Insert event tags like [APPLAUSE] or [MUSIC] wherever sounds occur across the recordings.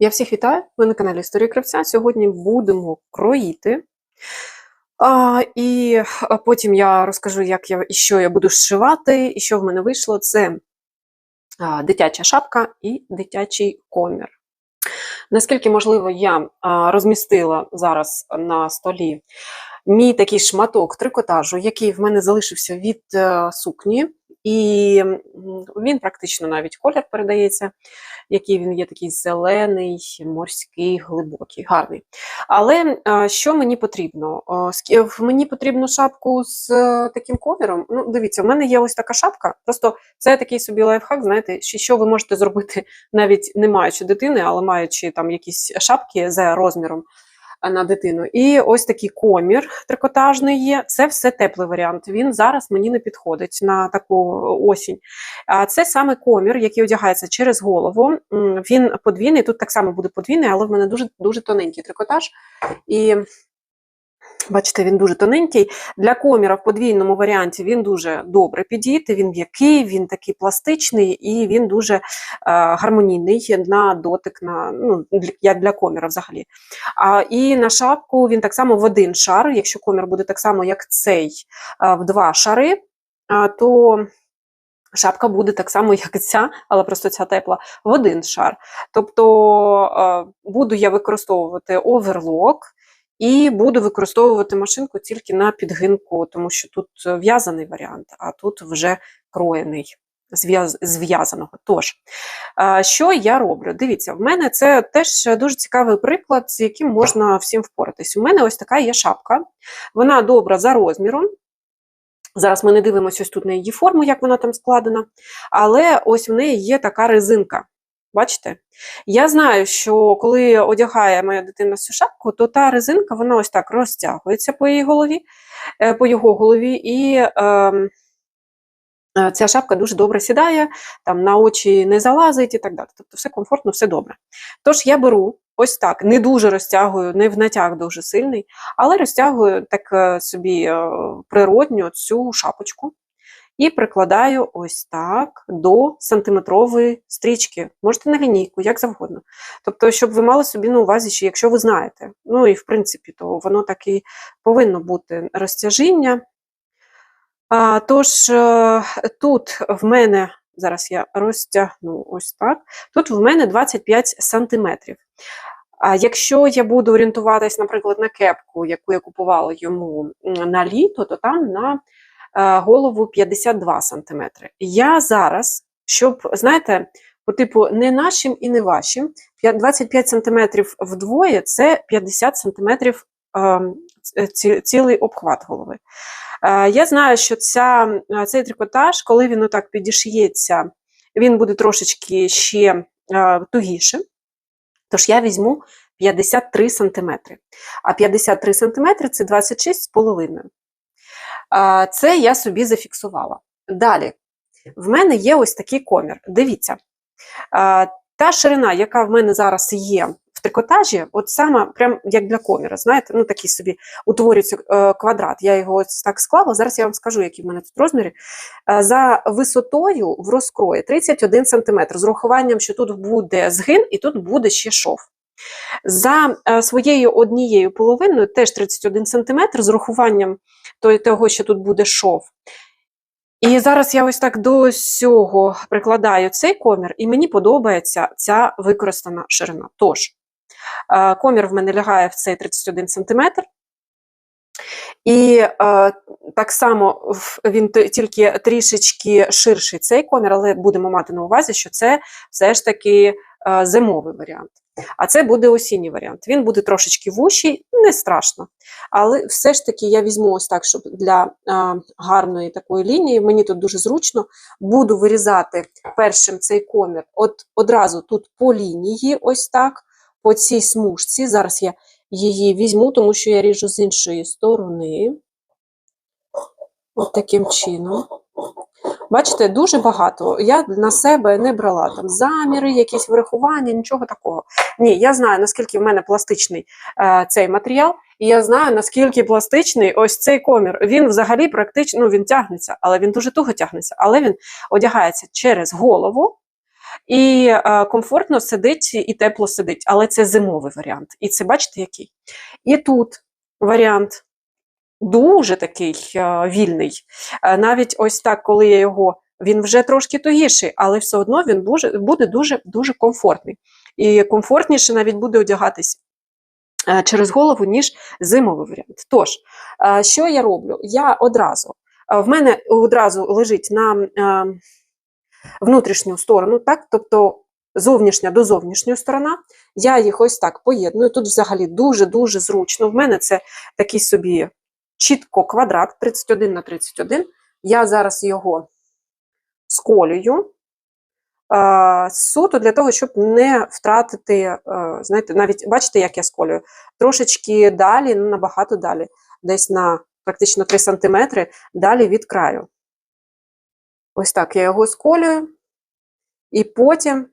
Я всіх вітаю, ви на каналі Історія Кравця. Сьогодні будемо кроїти. А, і потім я розкажу, як я і що я буду зшивати, і що в мене вийшло. Це а, дитяча шапка і дитячий комір. Наскільки можливо, я а, розмістила зараз на столі мій такий шматок трикотажу, який в мене залишився від е, сукні, і він практично навіть колір передається, який він є такий зелений, морський, глибокий, гарний. Але е, що мені потрібно? В- Мені потрібно шапку з е, таким коміром. Ну, дивіться, в мене є ось така шапка. Просто це такий собі лайфхак, знаєте, що ви можете зробити [LAUGHS] навіть не маючи дитини, але маючи там якісь шапки за розміром на дитину. І ось такий комір трикотажний є. Це все теплий варіант. Він зараз мені не підходить на таку осінь. А це саме комір, який одягається через голову. Він подвійний. Тут так само буде подвійний, але в мене дуже дуже тоненький трикотаж. І Бачите, він дуже тоненький. Для коміра в подвійному варіанті він дуже добре підійти, він м'який, він такий пластичний і він дуже е, гармонійний на дотик, на, ну, для, для коміра взагалі. А, і на шапку він так само в один шар, якщо комір буде так само, як цей, е, в два шари, а, то шапка буде так само, як ця, але просто ця тепла, в один шар. Тобто е, буду я використовувати оверлок. І буду використовувати машинку тільки на підгинку, тому що тут е, в'язаний варіант, а тут вже кроєний з в'яз- з в'язаного. Тож, що я роблю? Дивіться, в мене це теж дуже цікавий приклад, з яким можна всім впоратись. У мене ось така є шапка, вона добра за розміром. Зараз ми не дивимося ось тут на її форму, як вона там складена, але ось в неї є така резинка. Бачите? Я знаю, що коли одягає моя дитина цю шапку, то та резинка вона ось так розтягується по її голові, е, по його голові, і ем, е, ця шапка дуже добре сідає, там на очі не залазить і так далі. Тобто все комфортно, все добре. Тож я беру ось так, не дуже розтягую, не в натяг дуже сильний, але розтягую так е, собі е, природньо цю шапочку. І прикладаю ось так до сантиметрової стрічки. Можете на лінійку, як завгодно. Тобто, щоб ви мали собі на увазі, що якщо ви знаєте, ну і в принципі, то воно так і повинно бути розтяжіння. А, тож, е, тут в мене, зараз я розтягну ось так, тут в мене 25 сантиметрів. А якщо я буду орієнтуватись, наприклад, на кепку, яку я купувала йому на літо, то там на голову 52 см. Я зараз, щоб, знаєте, по типу не нашим і не вашим, 25 см вдвоє це 50 см цілий обхват голови. Е, Я знаю, що ця, е, цей трикотаж, коли він отак підіш'ється, він буде трошечки ще е, тугішим. Тож я візьму 53 см. А 53 см це 26,5 а, Це я собі зафіксувала. Далі, в мене є ось такий комір. Дивіться, та ширина, яка в мене зараз є в трикотажі, от саме прям як для коміра, знаєте, ну такий собі утворюється е, квадрат. Я його ось так склала. Зараз я вам скажу, які в мене тут розміри. За висотою в розкрої 31 см, з урахуванням, що тут буде згин і тут буде ще шов. За е, своєю однією половиною теж 31 см, з урахуванням то- того, що тут буде шов. І зараз я ось так до цього прикладаю цей комір, і мені подобається ця використана ширина. Тож, е, комір в мене лягає в цей 31 см. І е, так само він тільки трішечки ширший цей комір, але будемо мати на увазі, що це все ж таки е, зимовий варіант. А це буде осінній варіант. Він буде трошечки вущий, не страшно. Але все ж таки я візьму ось так, щоб для е, гарної такої лінії, мені тут дуже зручно, буду вирізати першим цей комір от одразу тут по лінії, ось так, по цій смужці. Зараз я її візьму, тому що я ріжу з іншої сторони. От таким чином. Бачите, дуже багато. Я на себе не брала там заміри, якісь вирахування, нічого такого. Ні, я знаю, наскільки в мене пластичний е, цей матеріал, і я знаю, наскільки пластичний ось цей комір. Він взагалі практично ну, він тягнеться, але він дуже туго тягнеться, але він одягається через голову. І е, комфортно сидить і тепло сидить, але це зимовий варіант. І це бачите який? І тут варіант дуже такий е, вільний. Е, навіть ось так, коли я його, він вже трошки тугіший, але все одно він буде, буде дуже, дуже комфортний. І комфортніше навіть буде одягатись е, через голову, ніж зимовий варіант. Тож, що я роблю? Я одразу, в мене одразу лежить на внутрішню сторону, так, тобто зовнішня до зовнішньої сторона, я їх ось так поєдную. Тут взагалі дуже-дуже зручно. В мене це такий собі чітко квадрат 31 на 31. Я зараз його сколюю. е, Суто для того, щоб не втратити, е, знаєте, навіть бачите, як я сколюю? Трошечки далі, ну набагато далі, десь на практично 3 см далі від краю. Ось так я його сколюю, і потім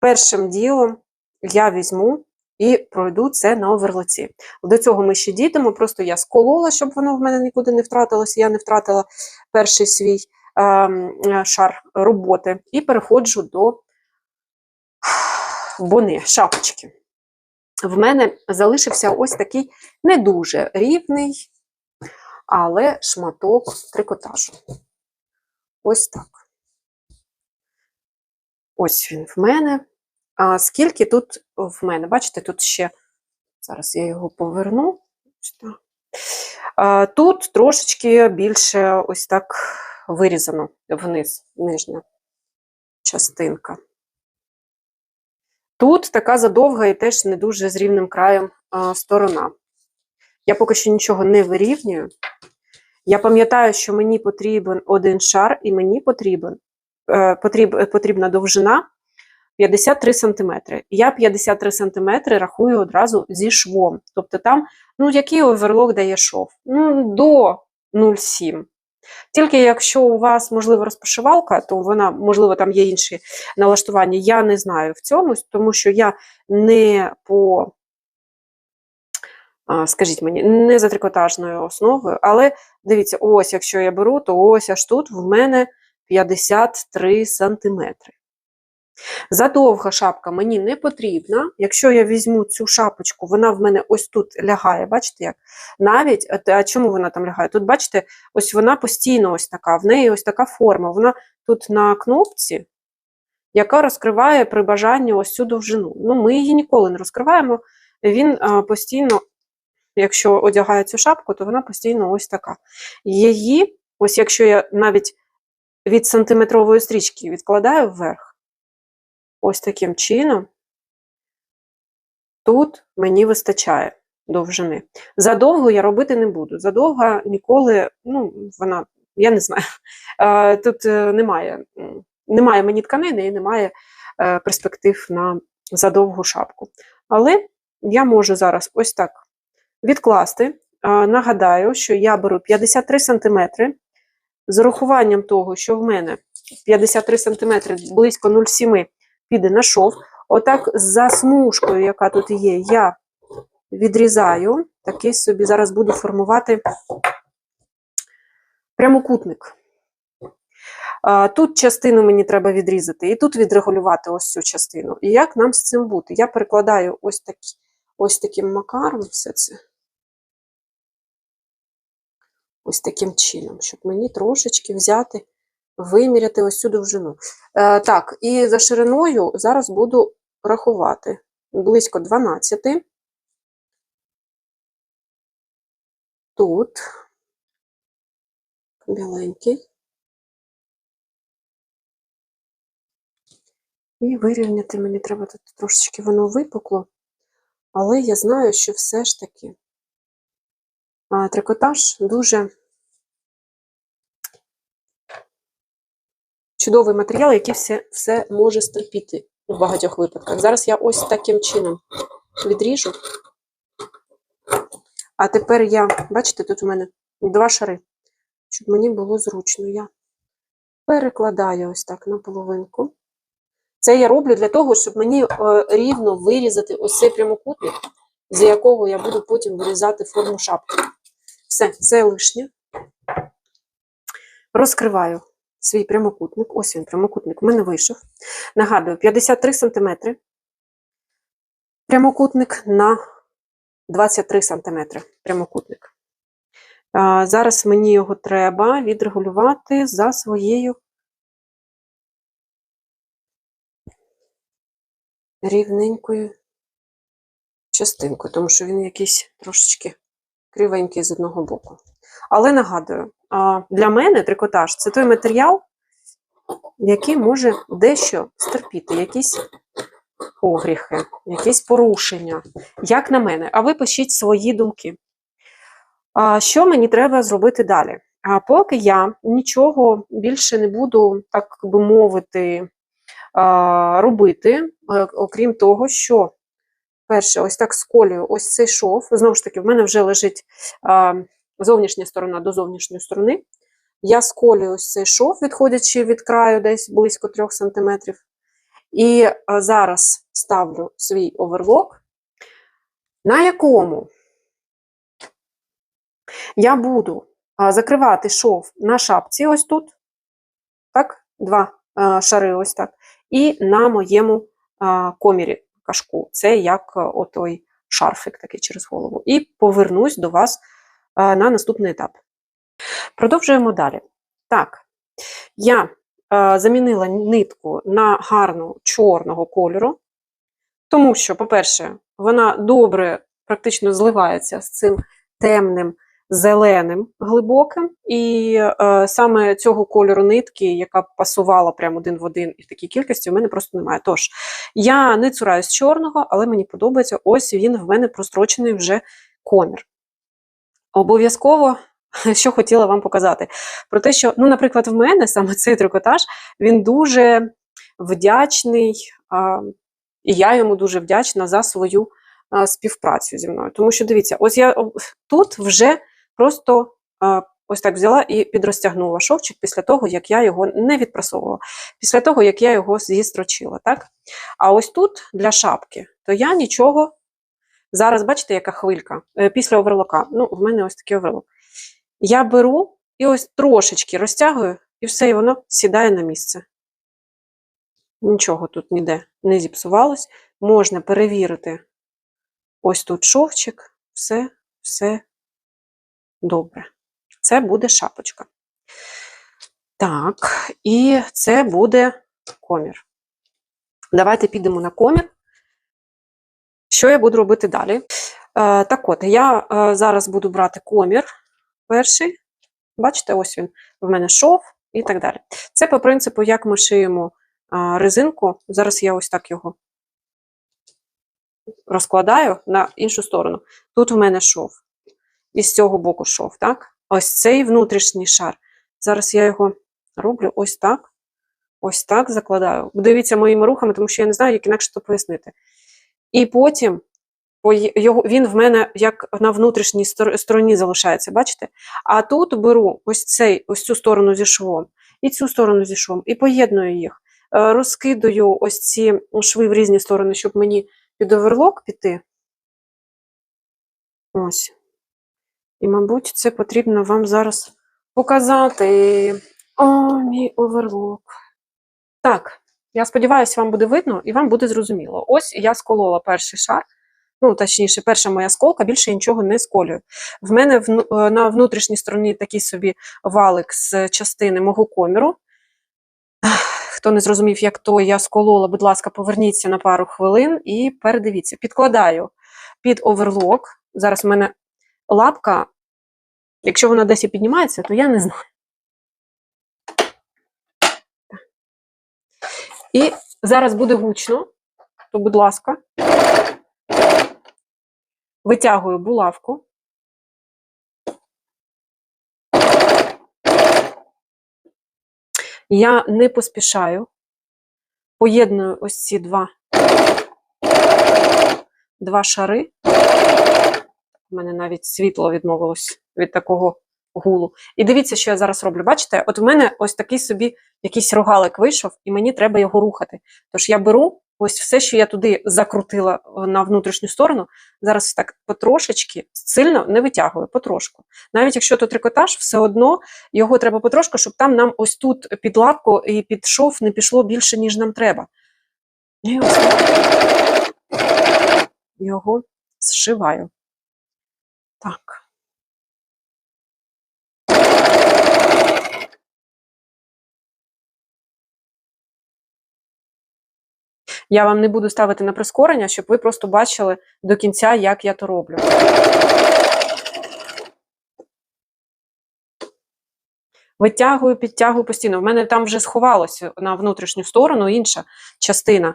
першим ділом я візьму і пройду це на оверлоці. До цього ми ще дійдемо, просто я сколола, щоб воно в мене нікуди не втратилося, я не втратила перший свій ем, е, шар роботи, і переходжу до бони, шапочки. В мене залишився ось такий не дуже рівний, але шматок трикотажу. Ось так. Ось він в мене. А скільки тут в мене? Бачите, тут ще, зараз я його поверну. Тут трошечки більше ось так вирізано вниз, нижня частинка. Тут така задовга і теж не дуже з рівним краєм сторона. Я поки що нічого не вирівнюю. Я пам'ятаю, що мені потрібен один шар, і мені потрібен, е, потріб, потрібна довжина 53 см. Я 53 см рахую одразу зі швом. Тобто там, ну, який оверлок дає шов? Ну, до 0,7. Тільки якщо у вас, можливо, розпашивалка, то вона, можливо, там є інші налаштування. Я не знаю в цьому, тому що я не по, скажіть мені, не за трикотажною основою, але дивіться, ось, якщо я беру, то ось аж тут в мене 53 сантиметри. Задовга шапка мені не потрібна. Якщо я візьму цю шапочку, вона в мене ось тут лягає, бачите як? Навіть, а- чому вона там лягає? Тут, бачите, ось вона постійно ось така, в неї ось така форма. Вона тут на кнопці, яка розкриває при бажанні ось цю довжину. Ну, ми її ніколи не розкриваємо. Він постійно, якщо одягає цю шапку, то вона постійно ось така. Її, ось якщо я навіть від сантиметрової стрічки відкладаю вверх, ось таким чином, тут мені вистачає довжини. Задовго я робити не буду. Задовго ніколи, ну, вона, я не знаю, тут е, немає, немає мені тканини і немає е, перспектив на задовгу шапку. Але я можу зараз ось так відкласти. Нагадаю, що я беру 53 см з урахуванням того, що в мене 53 см близько 0,7 піде на шов. Отак за смужкою, яка тут є, я відрізаю. Такий собі зараз буду формувати прямокутник. Тут частину мені треба відрізати, і тут відрегулювати ось цю частину. І як нам з цим бути? Я перекладаю ось, такі, ось таким макаром все це. Ось таким чином, щоб мені трошечки взяти, виміряти ось цю довжину. Е, так, і за шириною зараз буду рахувати близько 12. Тут біленький. І вирівняти мені треба тут трошечки воно випукло, але я знаю, що все ж таки а, трикотаж дуже чудовий матеріал, який все, все може стерпіти в багатьох випадках. Зараз я ось таким чином відріжу. А тепер я, бачите, тут у мене два шари, щоб мені було зручно. Я перекладаю ось так на половинку. Це я роблю для того, щоб мені е, рівно вирізати ось цей прямокутник, з якого я буду потім вирізати форму шапки. Все, це лишнє. Розкриваю свій прямокутник. Ось він, прямокутник, в мене вийшов. Нагадую, 53 см. Прямокутник на 23 см. Прямокутник. Зараз мені його треба відрегулювати за своєю рівненькою частинкою, тому що він якийсь трошечки кривенький з одного боку. Але нагадую, для мене трикотаж це той матеріал, який може дещо стерпіти, якісь огріхи, якісь порушення, як на мене. А ви пишіть свої думки. Що мені треба зробити далі? А поки я нічого більше не буду, так би мовити, робити, е, окрім того, що перше, ось так сколюю ось цей шов. Знову ж таки, в мене вже лежить зовнішня сторона до зовнішньої сторони. Я сколюю цей шов, відходячи від краю десь близько 3 см. І зараз ставлю свій оверлок, на якому я буду закривати шов на шапці, ось тут, так, два шари, ось так, і на моєму комірі кашку. Це як отой шарфик такий через голову. І повернусь до вас на наступний етап. Продовжуємо далі. Так, я замінила нитку на гарну чорного кольору, тому що, по-перше, вона добре практично зливається з цим темним зеленим глибоким, і е, саме цього кольору нитки, яка пасувала прямо один в один і в такій кількості, в мене просто немає. Тож, я не цураюсь чорного, але мені подобається, ось він в мене прострочений вже комір. Обов'язково, [LAUGHS] що хотіла вам показати, про те, що, ну, наприклад, в мене саме [LAUGHS] цей трикотаж, він дуже вдячний, а, і я йому дуже вдячна за свою а, співпрацю зі мною. Тому що дивіться, ось я тут вже просто а, ось так взяла і підрозтягнула шовчик після того, як я його не відпрасовувала, після того, як я його зістрочила. Так? А ось тут для шапки, то я нічого. Зараз бачите, яка хвилька Е, після оверлока. Ну, в мене ось такий оверлок. Я беру і ось трошечки розтягую, і все, і воно сідає на місце. Нічого тут ніде не зіпсувалось. Можна перевірити ось тут шовчик, все, все добре. Це буде шапочка. Так, і це буде комір. Давайте підемо на комір. Що я буду робити далі? Е, так от, я е, зараз буду брати комір перший. Бачите, ось він в мене шов і так далі. Це по принципу, як ми шиємо а, резинку. Зараз я ось так його розкладаю на іншу сторону. Тут в мене шов. І з цього боку шов, так? Ось цей внутрішній шар. Зараз я його роблю ось так. Ось так закладаю. Дивіться моїми рухами, тому що я не знаю, як інакше то пояснити. І потім він в мене як на внутрішній стороні залишається, бачите? А тут беру ось цей, ось цю сторону зі швом, і цю сторону зі швом, і поєдную їх. Е, Розкидаю ось ці шви в різні сторони, щоб мені під оверлок піти. Ось. І, мабуть, це потрібно вам зараз показати. О, мій оверлок. Так, я сподіваюся, вам буде видно і вам буде зрозуміло. Ось я сколола перший шар. Ну, точніше, перша моя сколка, більше я нічого не сколюю. В мене е, на внутрішній стороні такий собі валик з частини мого коміру. Хто не зрозумів, як то я сколола, будь ласка, поверніться на пару хвилин і передивіться. Підкладаю під оверлок. Зараз в мене лапка, якщо вона десь і піднімається, то я не знаю. І зараз буде гучно, то, будь ласка, витягую булавку. Я не поспішаю, поєдную ось ці два, два шари. У мене навіть світло відмовилось від такого гулу. І дивіться, що я зараз роблю. Бачите, от в мене ось такий собі якийсь рогалик вийшов, і мені треба його рухати. Тож я беру Ось все, що я туди закрутила е, на внутрішню сторону, зараз так потрошечки, сильно не витягую, потрошку. Навіть якщо то трикотаж, все одно його треба потрошку, щоб там нам ось тут під лапку і під шов не пішло більше, ніж нам треба. І ось його зшиваю. Так. Я вам не буду ставити на прискорення, щоб ви просто бачили до кінця, як я то роблю. Витягую, підтягую постійно. В мене там вже сховалося на внутрішню сторону інша частина.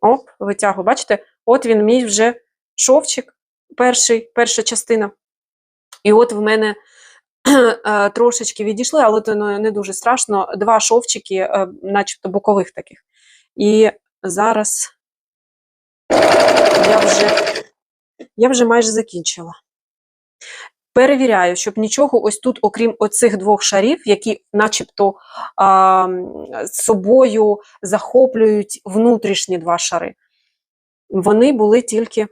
Оп, витягую. Бачите? От він мій вже шовчик, перший, перша частина. І от в мене [CLEARS THROAT] трошечки відійшли, але це не дуже страшно. Два шовчики, е, начебто бокових таких. І зараз я вже, я вже майже закінчила. Перевіряю, щоб нічого ось тут, окрім оцих двох шарів, які начебто а, собою захоплюють внутрішні два шари, вони були тільки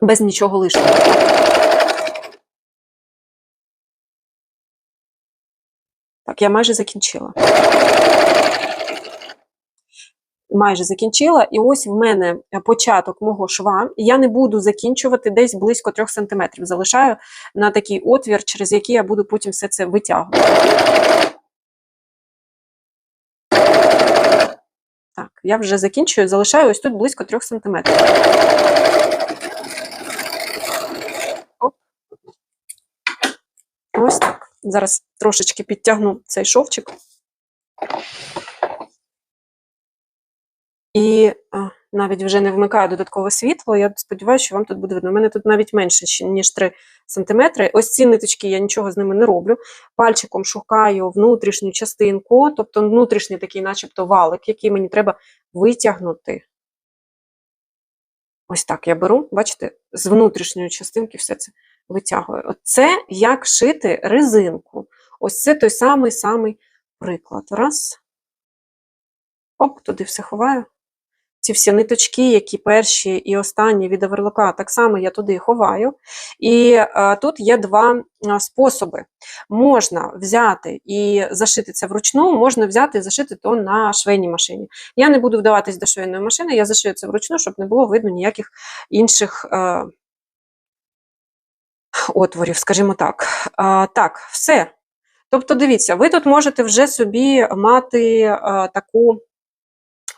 без нічого лишнього. Я майже закінчила. Майже закінчила, і ось в мене початок мого шва. Я не буду закінчувати десь близько 3 см. Залишаю на такий отвір, через який я буду потім все це витягувати. Так, я вже закінчую, залишаю ось тут близько 3 см. Оп. Ось так. Зараз трошечки підтягну цей шовчик. І навіть вже не вмикаю додаткове світло. Я сподіваюся, що вам тут буде видно. У мене тут навіть менше, ніж 3 см. Ось ці ниточки, я нічого з ними не роблю. Пальчиком шукаю внутрішню частинку, тобто внутрішній такий, начебто, валик, який мені треба витягнути. Ось так я беру, бачите, з внутрішньої частинки все це витягую. Оце як шити резинку. Ось це той самий самий приклад. Раз. Оп, туди все ховаю. Ці всі ниточки, які перші і останні від оверлока, так само я туди ховаю. І а, тут є два а, способи. Можна взяти і зашити це вручну, можна взяти і зашити то на швейній машині. Я не буду вдаватись до швейної машини, я зашию це вручну, щоб не було видно ніяких інших а, отворів, скажімо так. А, Так, все. Тобто, дивіться, ви тут можете вже собі мати а, таку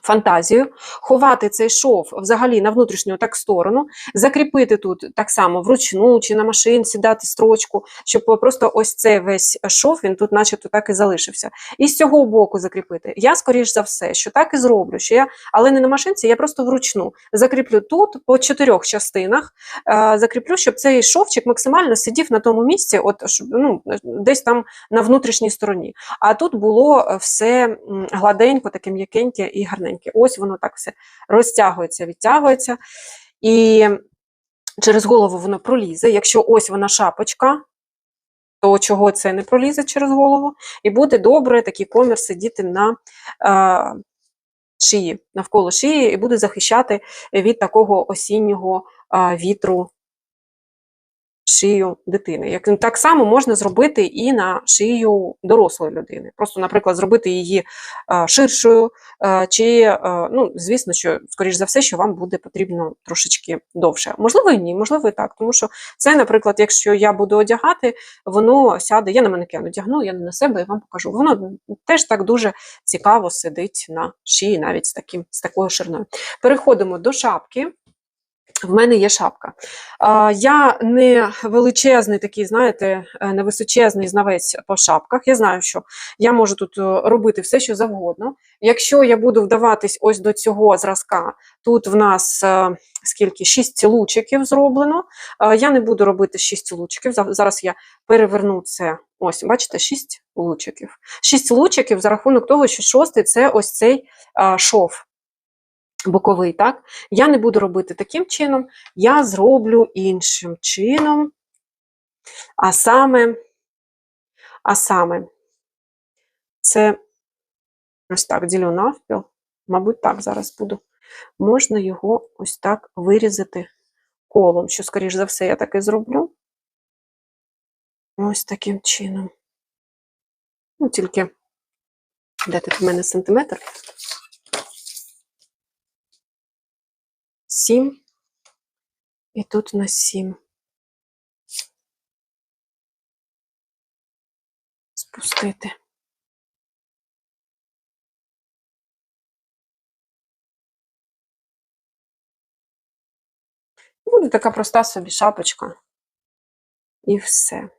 фантазію, ховати цей шов взагалі на внутрішню так сторону, закріпити тут так само вручну чи на машинці дати строчку, щоб просто ось цей весь шов, він тут начебто так і залишився. І з цього боку закріпити. Я, скоріш за все, що так і зроблю, що я, але не на машинці, я просто вручну закріплю тут по чотирьох частинах, е, закріплю, щоб цей шовчик максимально сидів на тому місці, от, ну, десь там на внутрішній стороні. А тут було все гладенько, таке м'якеньке і гарненьке. Ось воно так все розтягується, відтягується. І через голову воно пролізе. Якщо ось вона шапочка, то чого це не пролізе через голову, і буде добре такий комір сидіти на е, шиї, навколо шиї, і буде захищати від такого осіннього е, вітру шию дитини. Як так само можна зробити і на шию дорослої людини. Просто, наприклад, зробити її а, ширшою, а, чи, а, ну, звісно, що, скоріш за все, що вам буде потрібно трошечки довше. Можливо, і ні, можливо, і так. Тому що це, наприклад, якщо я буду одягати, воно сяде, я на манекен одягну, я не на себе і вам покажу. Воно теж так дуже цікаво сидить на шиї, навіть з таким, з такою шириною. Переходимо до шапки. В мене є шапка. Я не величезний такий, знаєте, е, не височезний знавець по шапках. Я знаю, що я можу тут е, робити все, що завгодно. Якщо я буду вдаватись ось до цього зразка, тут в нас е, скільки? 6 лучиків зроблено. Я не буду робити 6 лучиків. Зараз я переверну це. Ось, бачите, 6 лучиків. 6 лучиків за рахунок того, що шостий це ось цей шов боковий, так? Я не буду робити таким чином, я зроблю іншим чином. А саме А саме, це ось так ділю навпіл, мабуть, так зараз буду. Можна його ось так вирізати колом, що, скоріш за все, я так і зроблю. Ось таким чином. Ну, тільки, де тут в мене сантиметр? Сім. І тут на сім. Спустити. Буде така проста собі шапочка. І все.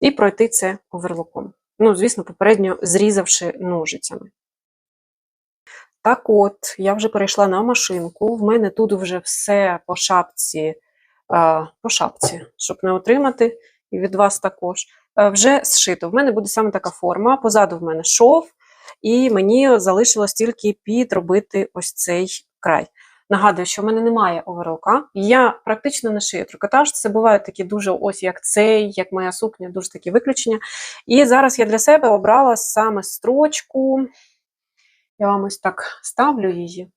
І пройти це оверлоком. Ну, звісно, попередньо зрізавши ножицями. Так от, я вже перейшла на машинку. В мене тут вже все по шапці, е, по шапці, щоб не отримати, і від вас також. е, Вже зшито. В мене буде саме така форма. Позаду в мене шов, і мені залишилось тільки підробити ось цей край. Нагадую, що в мене немає оверлока. Я практично не шию трикотаж. Це бувають такі дуже ось як цей, як моя сукня, дуже такі виключення. І зараз я для себе обрала саме строчку. Я вам ось так ставлю її.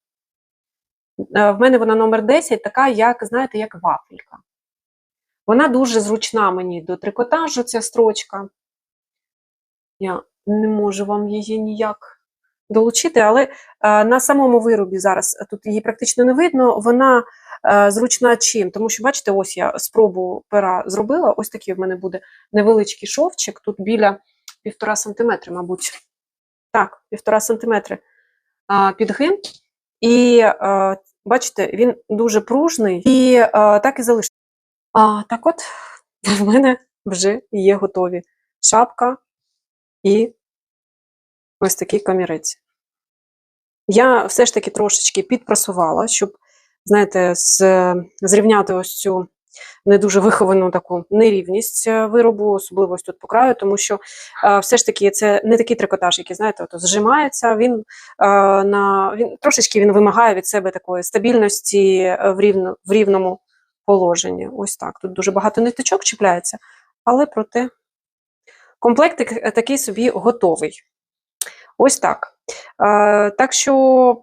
Е, В мене вона номер 10, така, як, знаєте, як вафелька. Вона дуже зручна мені до трикотажу, ця строчка. Я не можу вам її ніяк долучити, але е, на самому виробі зараз тут її практично не видно. Вона е, зручна чим? Тому що, бачите, ось я спробу пера зробила. Ось такий в мене буде невеличкий шовчик, тут біля півтора сантиметри, мабуть. Так, півтора сантиметри підгин. І бачите, він дуже пружний і так і залишиться. Так от [LAUGHS] в мене вже є готові шапка і ось такий камірець. Я все ж таки трошечки підпрасувала, щоб, знаєте, зрівняти ось цю не дуже виховану таку нерівність е, виробу, особливо тут по краю, тому що е, все ж таки це не такий трикотаж, який, знаєте, от зжимається. Він е, на він трошечки він вимагає від себе такої стабільності в, рівно, в рівному положенні. Ось так. Тут дуже багато ниточок чіпляється, але проте комплектик такий собі готовий. Ось так. Так що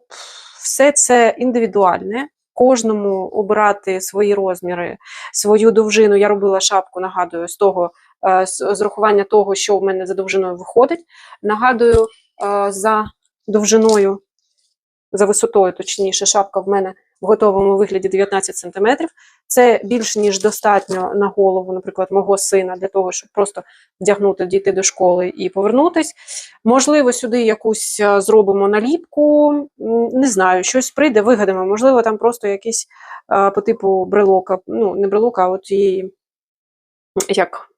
все це індивідуальне. Кожному обирати свої розміри, свою довжину. Я робила шапку, нагадую, з того е, з рахування того, що в мене за довжиною виходить. Нагадую, е, за довжиною, за висотою, точніше, шапка в мене в готовому вигляді 19 см. Це більш ніж достатньо на голову, наприклад, мого сина, для того, щоб просто вдягнути, дійти до школи і повернутись. Можливо, сюди якусь е, зробимо наліпку, не знаю, щось прийде, вигадаємо. Можливо, там просто якийсь е, по типу брелока, ну, не брелока, а от її, як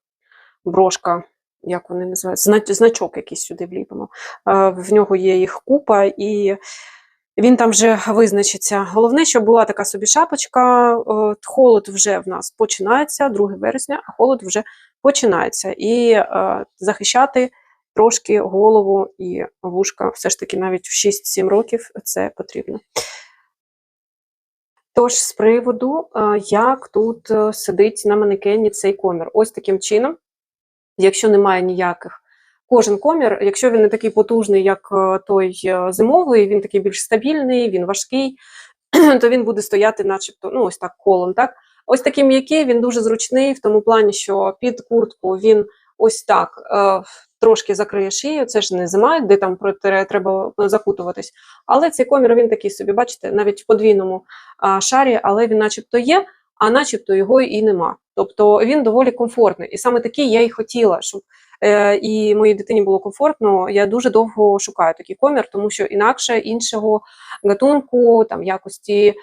брошка, як вони називаються, значок якийсь сюди вліпимо. Е, В нього є їх купа, і він там вже визначиться. Головне, щоб була така собі шапочка. Е, Холод вже в нас починається, 2 вересня, а холод вже починається. І е, захищати трошки голову і вушка, все ж таки навіть в 6-7 років це потрібно. Тож, з приводу, е, як тут сидить на манекені цей комір. Ось таким чином, якщо немає ніяких. Кожен комір, якщо він не такий потужний, як е, той е, зимовий, він такий більш стабільний, він важкий, [CLEARS THROAT] то він буде стояти, начебто, ну ось так колом. Так? Ось такий м'який, він дуже зручний в тому плані, що під куртку він ось так е, трошки закриє шию. Це ж не зима, де там треба закутуватись. Але цей комір він такий собі, бачите, навіть в подвійному а, шарі, але він начебто є, а начебто його і нема. Тобто він доволі комфортний. І саме такий я і хотіла, щоб е, і моїй дитині було комфортно. Я дуже довго шукаю такий комір, тому що інакше іншого гатунку, там якості е,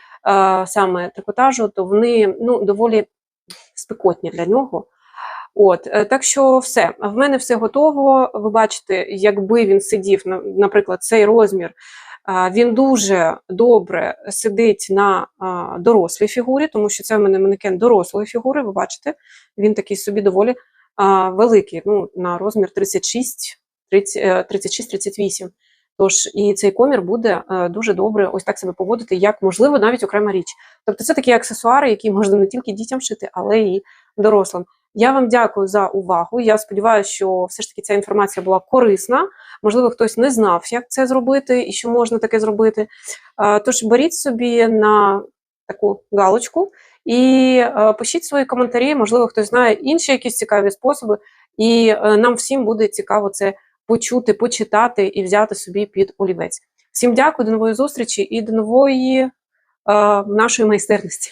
саме трикотажу, то вони ну, доволі спекотні для нього. От, е, так що все, в мене все готово. Ви бачите, якби він сидів, наприклад, цей розмір, він дуже добре сидить на дорослій фігурі, тому що це в мене манекен дорослої фігури. Ви бачите, він такий собі доволі великий, ну, на розмір 36, 30, е, 36-38. Тож і цей комір буде е, дуже добре ось так себе поводити, як можливо, навіть окрема річ. Тобто це такі аксесуари, які можна не тільки дітям шити, але і дорослим. Я вам дякую за увагу. Я сподіваюся, що все ж таки ця інформація була корисна. Можливо, хтось не знав, як це зробити і що можна таке зробити. Е, Тож беріть собі на таку галочку і е, пишіть свої коментарі. Можливо, хтось знає інші якісь цікаві способи, і е, нам всім буде цікаво це почути, почитати і взяти собі під олівець. Всім дякую, до нової зустрічі і до нової е, нашої майстерності.